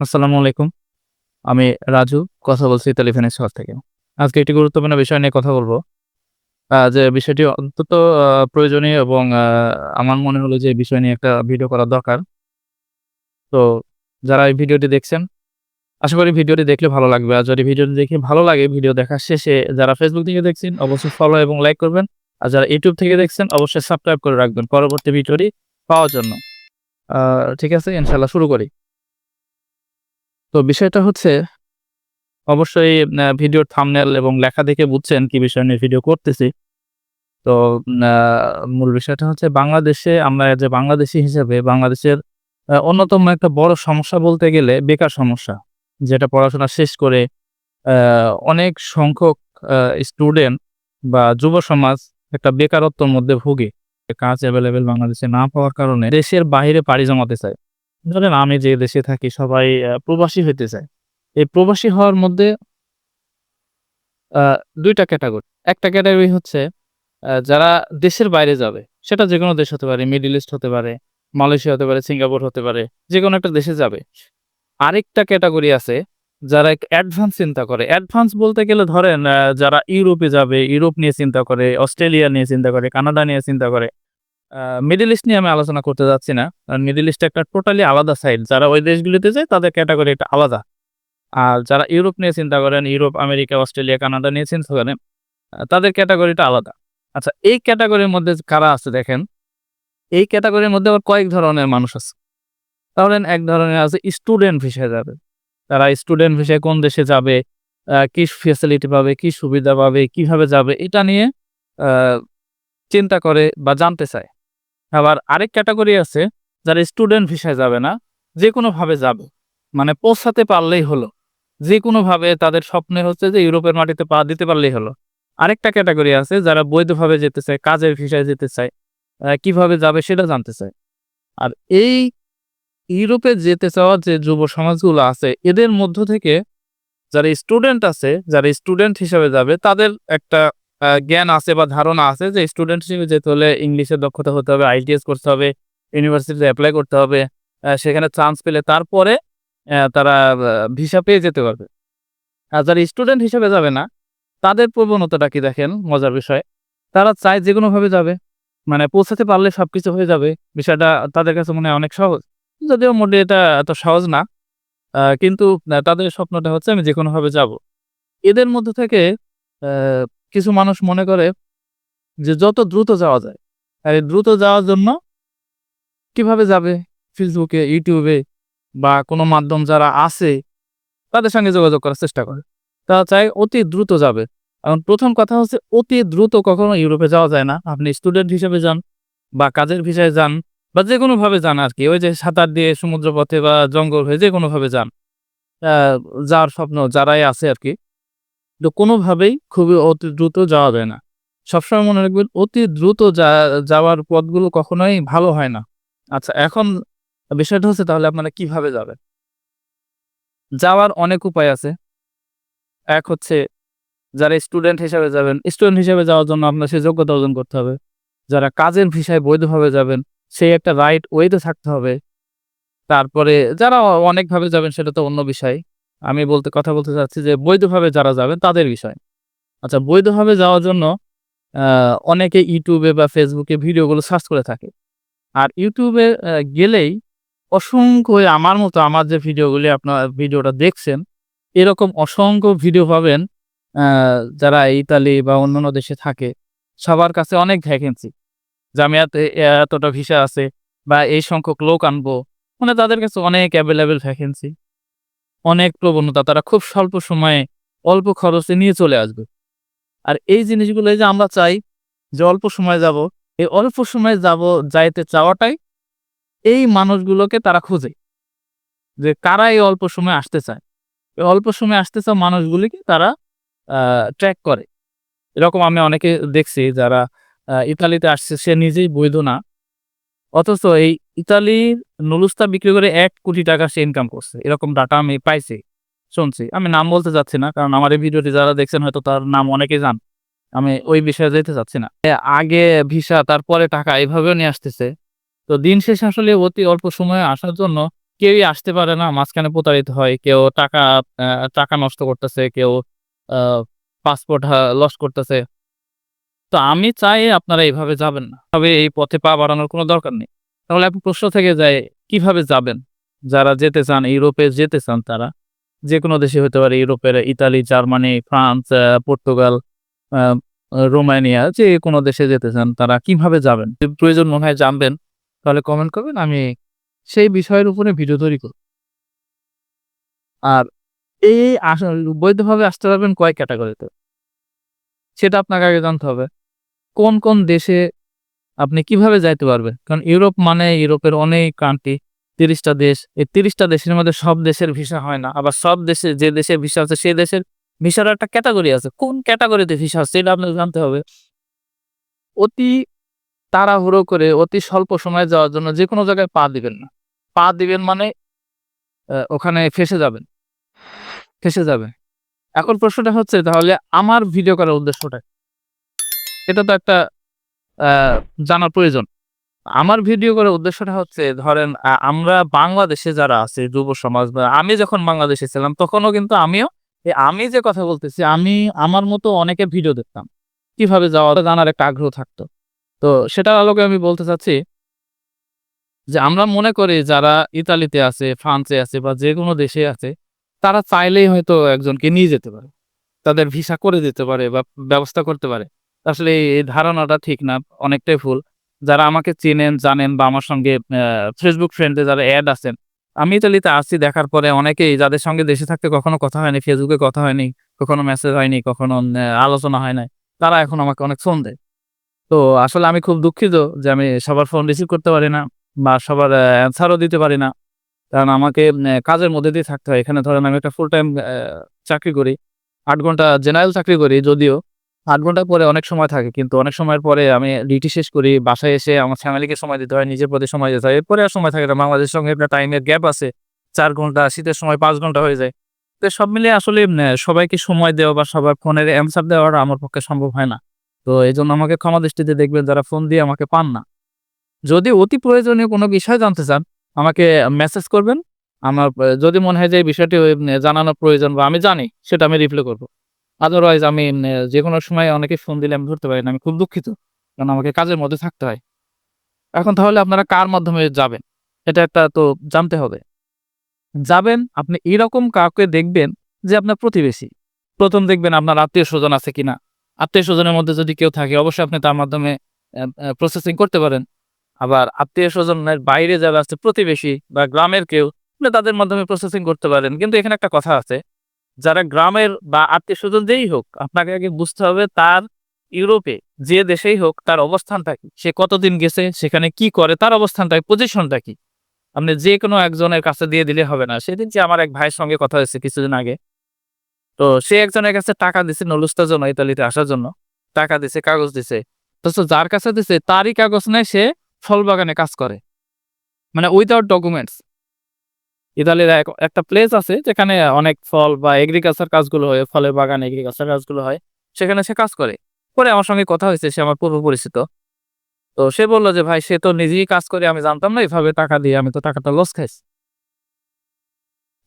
আসসালামু আলাইকুম। আমি রাজু, কথা বলছি ইতালি শহর থেকে। আজকে একটি গুরুত্বপূর্ণ বিষয় নিয়ে কথা বলব যে বিষয়টি অন্তত প্রয়োজনীয় এবং আমার মনে হলো যে বিষয় নিয়ে একটা ভিডিও করা দরকার। তো যারা এই ভিডিওটি দেখছেন, আশা করি ভিডিওটি দেখলে ভালো লাগবে। আর যদি ভিডিওটি দেখে ভালো লাগে, ভিডিও দেখার শেষে যারা ফেসবুক থেকে দেখছেন অবশ্যই ফলো এবং লাইক করবেন। আর যারা ইউটিউব থেকে দেখছেন অবশ্যই সাবস্ক্রাইব করে রাখবেন পরবর্তী ভিডিওটি পাওয়ার জন্য। ঠিক আছে? ইনশাল্লাহ শুরু করি। তো বিষয়টা হচ্ছে, অবশ্যই ভিডিওর থাম্বনেল এবং লেখা দেখে বুঝছেন কি বিষয় নিয়ে ভিডিও করতেছি। তো মূল বিষয়টা হচ্ছে বাংলাদেশে আমরা যে বাংলাদেশী হিসেবে বাংলাদেশের অন্যতম একটা বড় সমস্যা বলতে গেলে বেকার সমস্যা। যেটা পড়াশোনা শেষ করে অনেক সংখ্যক স্টুডেন্ট বা যুব সমাজ একটা বেকারত্বের মধ্যে ভুগে কাজ অ্যাভেলেবেল বাংলাদেশে না পাওয়ার কারণে দেশের বাইরে পাড়ি জমাতে চায়। ধরেন আমি যে দেশে থাকি সবাই প্রবাসী হইতে চায়। এই প্রবাসী হওয়ার মধ্যে আ ২ টা ক্যাটেগরি। একটা ক্যাটেগরি হচ্ছে যারা দেশের বাইরে যাবে। সেটা যেকোনো দেশ হতে পারে, মিডল ইস্ট হতে পারে, মালয়েশিয়া হতে পারে, সিঙ্গাপুর হতে পারে। যেকোনো একটা দেশে যাবে। আরেকটা ক্যাটাগরি আছে যারা একটু অ্যাডভান্স চিন্তা করে। অ্যাডভান্স বলতে গেলে ধরেন যারা ইউরোপে যাবে, ইউরোপ নিয়ে চিন্তা করে, অস্ট্রেলিয়া নিয়ে চিন্তা করে, কানাডা নিয়ে চিন্তা করে। মিডল ইস্ট নিয়ে আমি আলোচনা করতে যাচ্ছি না। কারণ মিডল ইস্ট একটা টোটালি আলাদা সাইড। যারা ওই দেশগুলিতে যায় তাদের ক্যাটেগরি একটা আলাদা। আর যারা ইউরোপ নিয়ে চিন্তা করেন, ইউরোপ, আমেরিকা, অস্ট্রেলিয়া, কানাডা নিয়ে চিন্তা করেন, তাদের ক্যাটাগরিটা আলাদা। আচ্ছা এই ক্যাটাগরির মধ্যে কারা আছে দেখেন। এই ক্যাটাগরির মধ্যে আবার কয়েক ধরনের মানুষ আছে। ধরেন এক ধরনের আছে স্টুডেন্ট ভিসায় যাবে। তারা স্টুডেন্ট ভিসায় কোন দেশে যাবে, কি ফেসিলিটি পাবে, কি সুবিধা পাবে, কীভাবে যাবে এটা নিয়ে চিন্তা করে বা জানতে চায়। আবার আরেক ক্যাটাগরি আছে যারা স্টুডেন্ট ভিসায় যাবে না, যেকোনোভাবে যাবে। মানে পৌঁছাতে পারলেই হলো। যে যেকোনোভাবে তাদের স্বপ্নে হচ্ছে যে ইউরোপের মাটিতে পা দিতে পারলেই হলো। আরেকটা ক্যাটাগরি আছে যারা বৈধভাবে যেতে চায়, কাজের ভিসায় যেতে চায়। কীভাবে যাবে সেটা জানতে চায়। আর এই ইউরোপে যেতে চাওয়া যে যুব সমাজগুলো আছে এদের মধ্য থেকে যারা স্টুডেন্ট আছে, যারা স্টুডেন্ট হিসাবে যাবে তাদের একটা জ্ঞান আছে বা ধারণা আছে যে স্টুডেন্ট হিসেবে যেতে হলে ইংলিশের দক্ষতা হতে হবে, আইটিএস করতে হবে, ইউনিভার্সিটিতে অ্যাপ্লাই করতে হবে। সেখানে চান্স পেলে তারপরে তারা ভিসা পেয়ে যেতে পারবে। আর যারা স্টুডেন্ট হিসেবে যাবে না, তাদের প্রবণতাটা কি দেখেন মজার বিষয়। তারা চায় যেকোনোভাবে যাবে। মানে পৌঁছাতে পারলে সবকিছু হয়ে যাবে। বিষয়টা তাদের কাছে মনে হয় অনেক সহজ। যদিও মোটে এটা এত সহজ না। কিন্তু তাদের স্বপ্নটা হচ্ছে আমি যেকোনোভাবে যাব। এদের মধ্যে থেকে কিছু মানুষ মনে করে যে যত দ্রুত যাওয়া যায়। আর এই দ্রুত যাওয়ার জন্য কীভাবে যাবে? ফেসবুকে ইউটিউবে বা কোনো মাধ্যম যারা আছে, তাদের সঙ্গে যোগাযোগ করার চেষ্টা করে। তারা চায় অতি দ্রুত যাবে। এখন প্রথম কথা হচ্ছে অতি দ্রুত কখনো ইউরোপে যাওয়া যায় না। আপনি স্টুডেন্ট হিসেবে যান বা কাজের ভিসায় যান বা যে কোনোভাবে যান আর কি ওই যে সাঁতার দিয়ে সমুদ্রপথে বা জঙ্গল হয়ে যে কোনোভাবে যান। যার স্বপ্ন যারাই আছে আরকি। তো কোনোভাবেই খুবই অতি দ্রুত যাওয়া যায় না। সবসময় মনে রাখবেন অতি দ্রুত যাওয়ার পথগুলো কখনোই ভালো হয় না। আচ্ছা এখন বিষয়টা হচ্ছে তাহলে আপনারা কীভাবে যাবেন? যাওয়ার অনেক উপায় আছে। এক হচ্ছে যারা স্টুডেন্ট হিসাবে যাবেন, স্টুডেন্ট হিসাবে যাওয়ার জন্য আপনার সেই যোগ্যতা অর্জন করতে হবে। যারা কাজের ভিসায় বৈধভাবে যাবেন, সেই একটা রাইট ওয়েতে থাকতে হবে। তারপরে যারা অনেকভাবে যাবেন সেটা তো অন্য বিষয়। আমি বলতে কথা বলতে চাচ্ছি যে বৈধভাবে যারা যাবেন তাদের বিষয়। আচ্ছা বৈধভাবে যাওয়ার জন্য অনেকে ইউটিউবে বা ফেসবুকে ভিডিওগুলো সার্চ করে থাকে। আর ইউটিউবে গেলেই অসংখ্য আমার মতো আমার যে ভিডিওগুলি আপনার ভিডিওটা দেখছেন, এরকম অসংখ্য ভিডিও পাবেন যারা ইতালি বা অন্যান্য দেশে থাকে। সবার কাছে অনেক ভ্যাকেন্সি। এত এতটা ভিসা আছে বা এই সংখ্যক লোক আনব। মানে তাদের কাছে অনেক অ্যাভেলেবেল ভ্যাকেন্সি। অনেক প্রবণতা, তারা খুব স্বল্প সময়ে অল্প খরচে নিয়ে চলে আসবে। আর এই জিনিসগুলো যে আমরা চাই যে অল্প সময় যাব। এই অল্প সময়ে যাব, যাইতে চাওয়াটাই এই মানুষগুলোকে তারা খোঁজে। যে কারা এই অল্প সময়ে আসতে চায়। এই অল্প সময়ে আসতে চাওয়া মানুষগুলিকে তারা ট্র্যাক করে। এরকম আমি অনেকে দেখছি যারা ইতালিতে আসছে, সে নিজেই বৈধ না। অথচ এই ইতালির নুলুস্তা বিক্রি করে এক কোটি টাকা সে ইনকাম করছে। এরকম ডাটা আমি পাইছি, শুনছি। আমি নাম বলতে চাচ্ছি না। কারণ আমার এই ভিডিওটি যারা দেখছেন হয়তো তার নাম অনেকে জান। আমি ওই বিষয়ে যেতে চাচ্ছি না। আগে ভিসা তারপরে টাকা এভাবেও নিয়ে আসতেছে। তো দিন শেষে আসলে অতি অল্প সময়ে আসার জন্য কেউই আসতে পারে না। মাঝখানে প্রতারিত হয়। কেউ টাকা টাকা নষ্ট করতেছে, কেউ পাসপোর্ট লস করতেছে। তো আমি চাই আপনারা এইভাবে যাবেন না। তবে এই পথে পা বাড়ানোর কোনো দরকার নেই। তাহলে এখন প্রশ্ন থেকে যায় কীভাবে যাবেন? যারা যেতে চান, ইউরোপে যেতে চান তারা। যেকোনো দেশে হতে পারে ইউরোপের Italy, Germany, France, Portugal, Romania যে কোনো দেশে যেতে চান তারা কীভাবে যাবেন? প্রয়োজন মনে হয় জানবেন তাহলে কমেন্ট করবেন। আমি সেই বিষয়ের উপরে ভিডিও তৈরি করব। আর এই বৈধভাবে আসতে পারবেন কয়েক ক্যাটাগরিতে সেটা আপনাকে আগে জানতে হবে। কোন, কোন দেশে আপনি কীভাবে যাইতে পারবেন? কারণ ইউরোপ মানে ইউরোপের অনেক কান্ট্রি, তিরিশটা দেশ। এই তিরিশটা দেশের মধ্যে সব দেশের ভিসা হয় না। আবার সব দেশে যে দেশের ভিসা আছে সেই দেশের ভিসার একটা ক্যাটাগরি আছে। কোন ক্যাটাগরিতে ভিসা আছে এটা আপনাকে জানতে হবে। অতি তাড়াহুড়ো করে অতি স্বল্প সময়ে যাওয়ার জন্য যেকোনো জায়গায় পা দিবেন না। পা দিবেন মানে ওখানে ফেঁসে যাবেন। ফেঁসে যাবেন। এখন প্রশ্নটা হচ্ছে তাহলে আমার ভিডিও করার উদ্দেশ্যটা? এটা তো একটা জানার প্রয়োজন। আমার ভিডিও করার উদ্দেশ্যটা হচ্ছে ধরেন আমরা বাংলাদেশে যারা আছি যুব সমাজ বা আমি যখন বাংলাদেশে ছিলাম তখনও কিন্তু আমিও আমি যে কথা বলতেছি আমি আমার মতো অনেকের ভিডিও দেখতাম। কীভাবে যাওয়া জানার একটা আগ্রহ থাকতো। তো সেটার আলোকে আমি বলতে চাচ্ছি যে আমরা মনে করি যারা ইতালিতে আছে, ফ্রান্সে আছে বা যেকোনো দেশে আছে তারা চাইলেই হয়তো একজনকে নিয়ে যেতে পারে। তাদের ভিসা করে দিতে পারে বা ব্যবস্থা করতে পারে। আসলে এই ধারণাটা ঠিক না। অনেকটাই ভুল। যারা আমাকে চেনেন, জানেন বা আমার সঙ্গে Facebook ফ্রেন্ডে যারা এড আছেন। আমি ইতালিতে আসছি দেখার পরে অনেকেই যাদের সঙ্গে দেশে থাকতে কখনো কথা হয়নি, ফেসবুকে কথা হয়নি, কখনো মেসেজ হয়নি, কখনো আলোচনা হয় নাই। তারা এখন আমাকে অনেক ফোন দেয়। তো আসলে আমি খুব দুঃখিত যে আমি সবার ফোন রিসিভ করতে পারি না বা সবার অ্যান্সারও দিতে পারি না। কারণ আমাকে কাজের মধ্যে দিয়ে থাকতে হয়। এখানে ধরেন আমি একটা ফুল টাইম চাকরি করি। আট ঘণ্টা জেনারেল চাকরি করি যদিও। ৮ ঘণ্টার পরে অনেক সময় থাকে। কিন্তু অনেক সময়ের পরে আমি ডিউটি শেষ করি। বাসায় এসে আমার ফ্যামিলিকে সময় দিতে হয়, নিজের প্রতি সময় দিতে হয়। এরপরে আর সময় থাকে না। বাংলাদেশের সঙ্গে একটা টাইমের গ্যাপ আছে। চার ঘণ্টা, শীতের সময় পাঁচ ঘণ্টা হয়ে যায়। তো সব মিলিয়ে আসলে সবাইকে সময় দেওয়া বা সবার ফোনের অ্যান্সার দেওয়াটা আমার পক্ষে সম্ভব হয় না। তো এই জন্য আমাকে ক্ষমা দৃষ্টিতে দেখবেন যারা ফোন দিয়ে আমাকে পান না। যদি অতি প্রয়োজনীয় কোনো বিষয় জানতে চান আমাকে মেসেজ করবেন। আমার যদি মনে হয় যে বিষয়টি জানানোর প্রয়োজন বা আমি জানি সেটা আমি রিপ্লাই করব। আদারওয়াইজ আমি আ যেকোনো সময় অনেকে ফোন দিলে আমি ধরতে পারি না। আমি খুব দুঃখিত। কারণ আমাকে কাজের মধ্যে থাকতে হয়। এখন তাহলে আপনারা কার মাধ্যমে যাবেন? এটা একটা তো জানতে হবে। যাবেন, আপনি এরকম কাউকে দেখবেন যে আপনার প্রতিবেশী। ১ম দেখবেন আপনার আত্মীয়স্বজন আছে কিনা। আত্মীয় স্বজনের মধ্যে যদি কেউ থাকে, অবশ্যই আপনি তার মাধ্যমে প্রসেসিং করতে পারেন। আবার আত্মীয়স্বজনের বাইরে যারা আছে, প্রতিবেশী বা গ্রামের কেউ তাদের মাধ্যমে প্রসেসিং করতে পারেন। কিন্তু এখানে একটা কথা আছে। যারা গ্রামের বা আত্মীয়স্বজন যেই হোক আপনাকে আগে বুঝতে হবে তার ইউরোপে যে দেশেই হোক তার অবস্থানটা কি? সে কতদিন গেছে, সেখানে কি করে, তার অবস্থানটা পজিশনটা কি? আপনি যেকোনো একজনের কাছে দিয়ে দিলে হবে না। সেদিন যে আমার এক ভাইয়ের সঙ্গে কথা হয়েছে কিছুদিন আগে। তো সে একজনের কাছে টাকা দিছে নলুস্তার জন্য ইতালিতে আসার জন্য। টাকা দিছে, কাগজ দিছে। অথচ যার কাছে দিছে তারই কাগজ নাই সে ফল বাগানে কাজ করে। মানে উইথআউট ডকুমেন্টস। ইতালির একটা প্লেস আছে যেখানে অনেক ফল বা এগ্রিকালচার কাজগুলো হয়, ফলের বাগান এগ্রিকালচার কাজগুলো হয়। সেখানে সে কাজ করে। পরে আমার সঙ্গে কথা হয়েছে সে আমার পূর্ব পরিচিত। তো সে বলল যে ভাই সে তো নিজেই কাজ করে আমি জানতাম না এভাবে টাকা দিয়ে আমি তো টাকাটা লস খাইছি।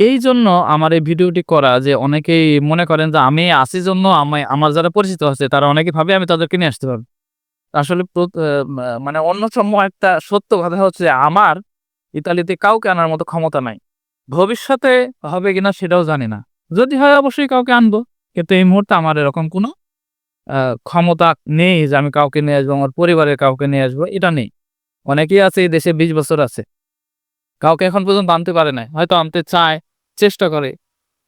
এইজন্য আমার এই ভিডিওটি করা যে অনেকেই মনে করেন যে আমি আছি জন্য আমায় আমার যারা পরিচিত আছে তারা অনেকে ভাবে আমি তাদেরকে নিয়ে আসতে পারব। আসলে মানে অন্যতম একটা সত্য কথা হচ্ছে আমার ইতালিতে কাউকে আনার মতো ক্ষমতা নাই। ভবিষ্যতে হবে কিনা সেটাও জানি না। যদি হয় অবশ্যই কাউকে আনব। কিন্তু এই মুহূর্তে আমার এরকম কোনো ক্ষমতা নেই যে আমি কাউকে নিয়ে আসব, আমার পরিবারের কাউকে নিয়ে আসব, এটা নেই। অনেকেই আছে এই দেশে ২০ বছর আছে। কাউকে এখন পর্যন্ত আনতে পারে নাই। হয়তো আনতে চায়, চেষ্টা করে।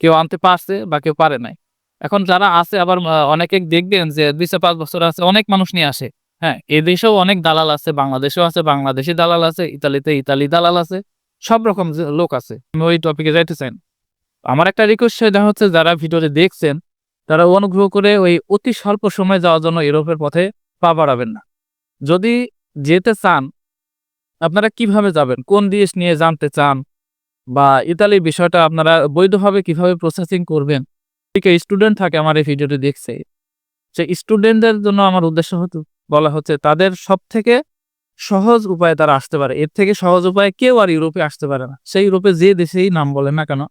কেউ আনতে পারছে বা কেউ পারে নাই। এখন যারা আছে আবার অনেকে দেখবেন যে ২-৫ বছর আছে অনেক মানুষ নিয়ে আসে। হ্যাঁ? এদেশেও অনেক দালাল আছে, বাংলাদেশেও আছে, বাংলাদেশী দালাল আছে, ইতালিতে ইতালি দালাল আছে। সব রকম লোক আছে। আমি ওই টপিকে যাইতে চাই। আমার একটা রিকোয়েস্ট সেটা হচ্ছে যারা ভিডিওটি দেখছেন, তারা অনুগ্রহ করে ওই অতি স্বল্প সময় যাওয়ার জন্য ইউরোপের পথে পা বাড়াবেন না। যদি যেতে চান, আপনারা কীভাবে যাবেন? কোন দেশ নিয়ে জানতে চান? বা ইতালির বিষয়টা আপনারা বৈধভাবে কীভাবে প্রসেসিং করবেন? থেকে স্টুডেন্ট থাকে আমার এই ভিডিওটি দেখছে। সেই স্টুডেন্টদের জন্য আমার উদ্দেশ্য হতো বলা হচ্ছে, তাদের সবথেকে সহজ উপায়ে তারা আসতে পারে। এর থেকে সহজ উপায়ে কেউ আর ইউরোপে আসতে পারে না। সেই ইউরোপে যে দেশেই নাম বলে না কেন,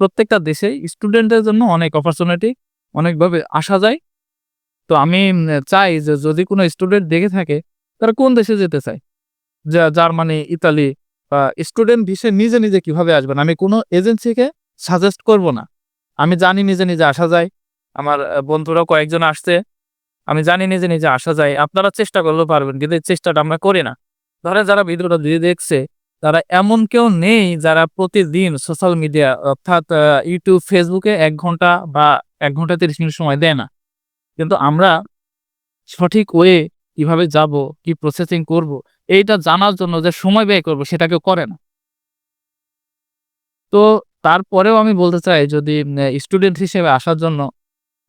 প্রত্যেকটা দেশেই স্টুডেন্টের জন্য অনেক অপরচুনিটি অনেকভাবে আসা যায়। তো আমি চাই যে যদি কোনো স্টুডেন্ট দেখে থাকে, তারা কোন দেশে যেতে চায়? যা, জার্মানি, ইতালি, বা স্টুডেন্ট ভিসে নিজে নিজে কীভাবে আসবেন আমি কোনো এজেন্সিকে সাজেস্ট করব না। আমি জানি নিজে নিজে আসা যায়। আমার বন্ধুরা কয়েকজন আসছে। আমি জানি নিজে নিজে আসা যায়, আপনারা চেষ্টা করলেও পারবেন, কিন্তু চেষ্টাটা আমরা করি না। ধরেন যারা ভিডিওটা দিয়ে দেখছে, তারা এমন কেউ নেই যারা প্রতিদিন সোশ্যাল মিডিয়া অর্থাৎ ইউটিউব ফেসবুকে এক ঘণ্টা বা এক ঘণ্টা তিরিশ মিনিট সময় দেয় না। কিন্তু আমরা সঠিক ওয়ে কীভাবে যাব, কি প্রসেসিং করব, এইটা জানার জন্য যে সময় ব্যয় করব, সেটা কেউ করে না। তো তারপরেও আমি বলতে চাই, যদি স্টুডেন্ট হিসেবে আসার জন্য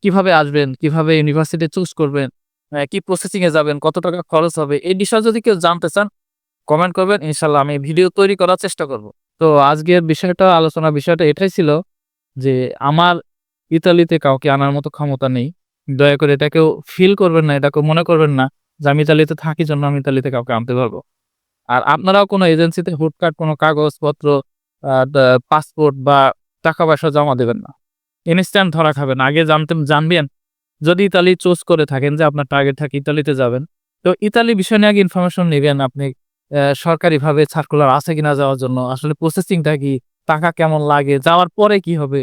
কীভাবে আসবেন? কীভাবে ইউনিভার্সিটি চুজ করবেন? কি প্রসেসিং এ যাবেন? কত টাকা খরচ হবে? এই বিষয়ে যদি কেউ জানতে চান কমেন্ট করবেন ইনশাল্লাহ আমি ভিডিও তৈরি করার চেষ্টা করব। তো আজকের বিষয়টা, আলোচনার বিষয়টা এটাই ছিল যে আমার ইতালিতে কাউকে আনার মতো ক্ষমতা নেই। দয়া করে এটা কেউ ফিল করবেন না, এটা কেউ মনে করবেন না যে আমি ইতালিতে থাকি জন্য আমি ইতালিতে কাউকে আনতে পারব। আর আপনারাও কোনো এজেন্সিতে হুটকাট কোনো কাগজপত্র পাসপোর্ট বা টাকা পয়সা জমা দেবেন না। ইনস্ট্যান্ট ধরা খাবেন। আগে জানতে জানবেন। যদি ইতালি চুজ করে থাকেন যে আপনার টার্গেট থাকে, ইতালিতে যাবেন। তো ইতালি বিষয় নিয়ে আগে ইনফরমেশন নেবেন আপনি সরকারিভাবে সার্কুলার আছে কিনা যাওয়ার জন্য। আসলে প্রসেসিংটা কি? টাকা কেমন লাগে? যাওয়ার পরে কি হবে?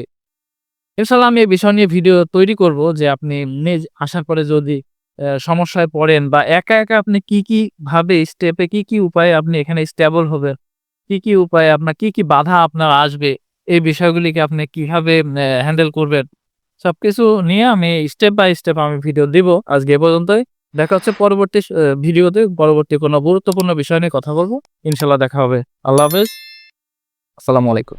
ইনশাল্লাহ আমি এই বিষয় নিয়ে ভিডিও তৈরি করব যে আপনি নিজ আসার পরে যদি সমস্যায় পড়েন বা একা একা আপনি কি কি ভাবে স্টেপে কি কি উপায়ে আপনি এখানে স্টেবল হবেন? কি কি উপায়ে আপনার কি কি বাধা আপনার আসবে? এই বিষয়গুলিকে আপনি কীভাবে হ্যান্ডেল করবেন, সবকিছু নিয়ে আমি স্টেপ বাই স্টেপ আমি ভিডিও দিব আজকে পর্যন্তই। দেখা হচ্ছে পরবর্তী ভিডিওতে পরবর্তী কোনো গুরুত্বপূর্ণ বিষয় নিয়ে কথা বলব। ইনশাল্লাহ দেখা হবে। আল্লাহ হাফেজ। আসসালামু আলাইকুম।